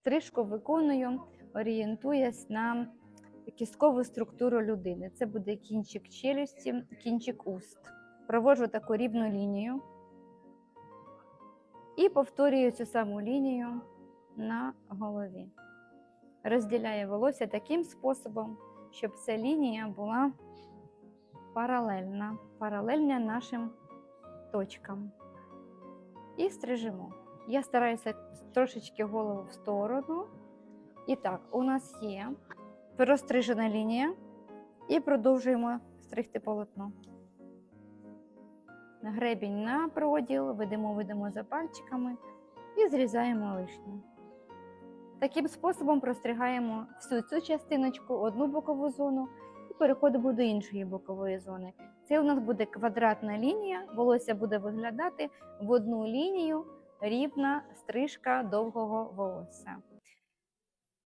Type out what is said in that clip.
Стрижку виконую, орієнтуясь на кісткову структуру людини. Це буде кінчик челюсті, кінчик уст. Проводжу таку рівну лінію і повторюю цю саму лінію на голові. Розділяю волосся таким способом, щоб ця лінія була паралельна, паралельна нашим точкам. І стрижемо. Я стараюся трошечки голову в сторону. І так, у нас є розстрижена лінія, і продовжуємо стригти полотно. Гребінь на проділ, ведемо за пальчиками і зрізаємо лишнє. Таким способом простригаємо всю цю частиночку, одну бокову зону, і переходимо до іншої бокової зони. Це у нас буде квадратна лінія, волосся буде виглядати в одну лінію рівна стрижка довгого волосся.